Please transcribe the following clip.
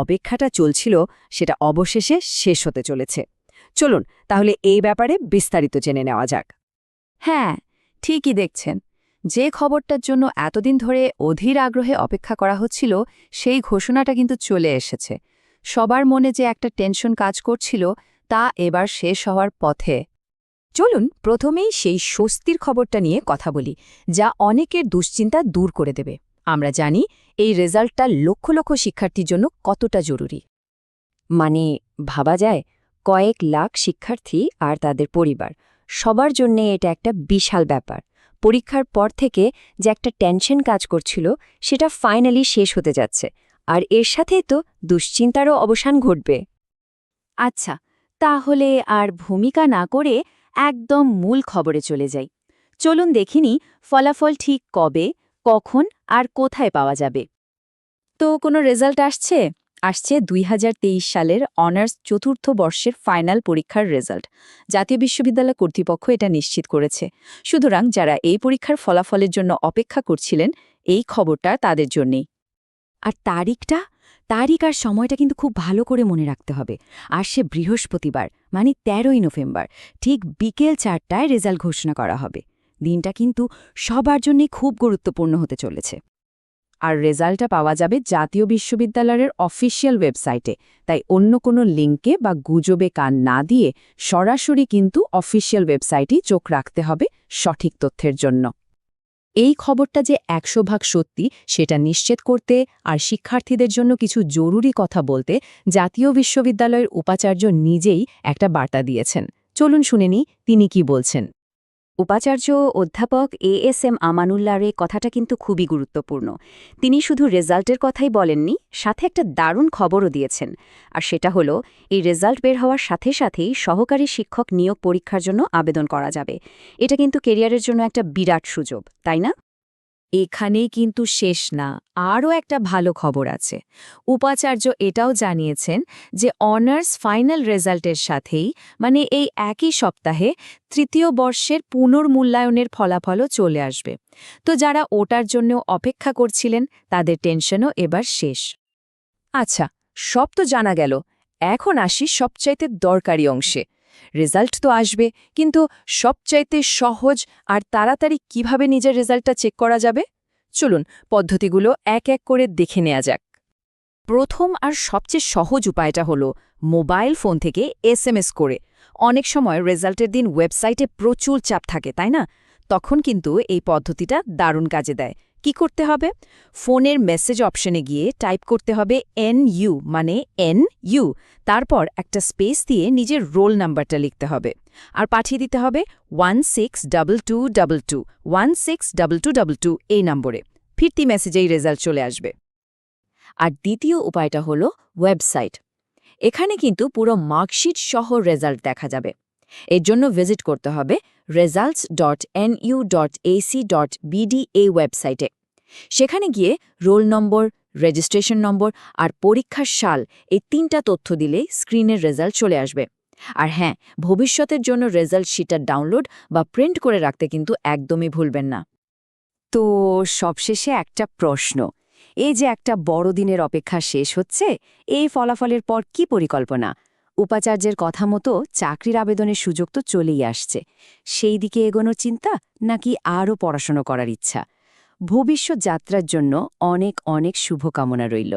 অপেক্ষাটা চলছিল সেটা অবশেষে শেষ হতে চলেছে। চলুন, তাহলে এই ব্যাপারে বিস্তারিত জেনে নেওয়া যাক। হ্যাঁ ঠিকই দেখছেন। যে খবরটার জন্য এতদিন ধরে অধীর আগ্রহে অপেক্ষা করা হচ্ছিল, সেই ঘোষণাটা কিন্তু চলে এসেছে। সবার মনে যে একটা টেনশন কাজ করছিল, তা এবার শেষ হওয়ার পথে। চলুন, প্রথমেই সেই স্বস্তির খবরটা নিয়ে কথা বলি, যা অনেকের দুশ্চিন্তা দূর করে দেবে। আমরা জানি এই রেজাল্টটা লক্ষ লক্ষ শিক্ষার্থীর জন্য কতটা জরুরি। মানে ভাবা যায়, কয়েক লাখ শিক্ষার্থী আর তাদের পরিবার, সবার জন্যে এটা একটা বিশাল ব্যাপার। পরীক্ষার পর থেকে যে একটা টেনশন কাজ করছিল, সেটা ফাইনালি শেষ হতে যাচ্ছে, আর এর সাথেই তো দুশ্চিন্তারও অবসান ঘটবে। আচ্ছা তাহলে আর ভূমিকা না করে একদম মূল খবরে চলে যাই। চলুন দেখিনি ফলাফল ঠিক কবে কখন আর কোথায় পাওয়া যাবে। তো কোনো রেজাল্ট আসছে? আসছে দুই হাজার তেইশ সালের অনার্স চতুর্থ বর্ষের ফাইনাল পরীক্ষার রেজাল্ট। জাতীয় বিশ্ববিদ্যালয় কর্তৃপক্ষ এটা নিশ্চিত করেছে। সুতরাং যারা এই পরীক্ষার ফলাফলের জন্য অপেক্ষা করছিলেন, এই খবরটা তাদের জন্যেই। আর তারিখটা? তারিখ আর সময়টা কিন্তু খুব ভালো করে মনে রাখতে হবে। আর সে বৃহস্পতিবার মানে তেরোই নভেম্বর। ঠিক বিকেল চারটায় রেজাল্ট ঘোষণা করা হবে। দিনটা কিন্তু সবার জন্যই খুব গুরুত্বপূর্ণ হতে চলেছে। আর রেজাল্টটা পাওয়া যাবে জাতীয় বিশ্ববিদ্যালয়ের অফিসিয়াল ওয়েবসাইটে, তাই অন্য কোনো লিঙ্কে বা গুজবে কান না দিয়ে সরাসরি কিন্তু অফিসিয়াল ওয়েবসাইটেই চোখ রাখতে হবে সঠিক তথ্যের জন্য। এই খবরটা যে একশো ভাগ সত্যি, সেটা নিশ্চিত করতে আর শিক্ষার্থীদের জন্য কিছু জরুরি কথা বলতে জাতীয় বিশ্ববিদ্যালয়ের উপাচার্য নিজেই একটা বার্তা দিয়েছেন। চলুন শুনেনি তিনি কি বলছেন। উপাচার্য অধ্যাপক এ এস এম আমানুল্লার এ কথাটা কিন্তু খুবই গুরুত্বপূর্ণ। তিনি শুধু রেজাল্টের কথাই বলেননি, সাথে একটা দারুণ খবরও দিয়েছেন। আর সেটা হলো, এই রেজাল্ট বের হওয়ার সাথে সাথেই সহকারী শিক্ষক নিয়োগ পরীক্ষার জন্য আবেদন করা যাবে। এটা কিন্তু কেরিয়ারের জন্য একটা বিরাট সুযোগ, তাই না? এখানেই কিন্তু শেষ না। আরও একটা ভালো খবর আছে। উপাচার্য এটাও জানিয়েছেন যে অনার্স ফাইনাল রেজাল্টের সাথেই মানে এই একই সপ্তাহে, তৃতীয় বর্ষের পুনর্মূল্যায়নের ফলাফলও চলে আসবে। তো যারা ওটার জন্য অপেক্ষা করছিলেন, তাদের টেনশনও এবার শেষ। আচ্ছা সব তো জানা গেল। এখন আসি সবচাইতে দরকারি অংশে। রেজাল্ট তো আসবে, কিন্তু সবচাইতে সহজ আর তাড়াতাড়ি কীভাবে নিজের রেজাল্টটা চেক করা যাবে? চলুন পদ্ধতিগুলো এক এক করে দেখে নেওয়া যাক। প্রথম আর সবচেয়ে সহজ উপায়টা হলো মোবাইল ফোন থেকে এসএমএস করে। অনেক সময় রেজাল্টের দিন ওয়েবসাইটে প্রচুর চাপ থাকে, তাই না? তখন কিন্তু এই পদ্ধতিটা দারুণ কাজে দেয়। কি করতে হবে? ফোনের মেসেজ অপশনে গিয়ে টাইপ করতে হবে এন ইউ মানে এন ইউ। তারপর একটা স্পেস দিয়ে নিজের রোল নাম্বারটা লিখতে হবে। আর পাঠিয়ে দিতে হবে one six double two double two, one six double two double two এই নম্বরে। ফিরতি মেসেজেই রেজাল্ট চলে আসবে। আর দ্বিতীয় উপায়টা হলো ওয়েবসাইট। এখানে কিন্তু পুরো মার্কশিট সহ রেজাল্ট দেখা যাবে। এর জন্য ভিজিট করতে হবে results dot dot AC dot BD ওয়েবসাইটে সেখানে গিয়ে রোল নম্বর রেজিস্ট্রেশন নম্বর আর পরীক্ষার সাল এই তিনটা তথ্য দিলে স্ক্রিনের রেজাল্ট চলে আসবে। আর হ্যাঁ ভবিষ্যতের জন্য রেজাল্ট শিটার ডাউনলোড বা প্রিন্ট করে রাখতে কিন্তু একদমই ভুলবেন না। তো সবশেষে একটা প্রশ্ন, এই যে একটা বড়দিনের অপেক্ষা শেষ হচ্ছে, এই ফলাফলের পর কি পরিকল্পনা? উপাচার্যের কথা মতো চাকরির আবেদনের সুযোগ তো চলেই আসছে। সেই দিকে এগোনোর চিন্তা নাকি আরও পড়াশুনো করার ইচ্ছা? ভবিষ্যৎ যাত্রার জন্য অনেক অনেক শুভকামনা রইল।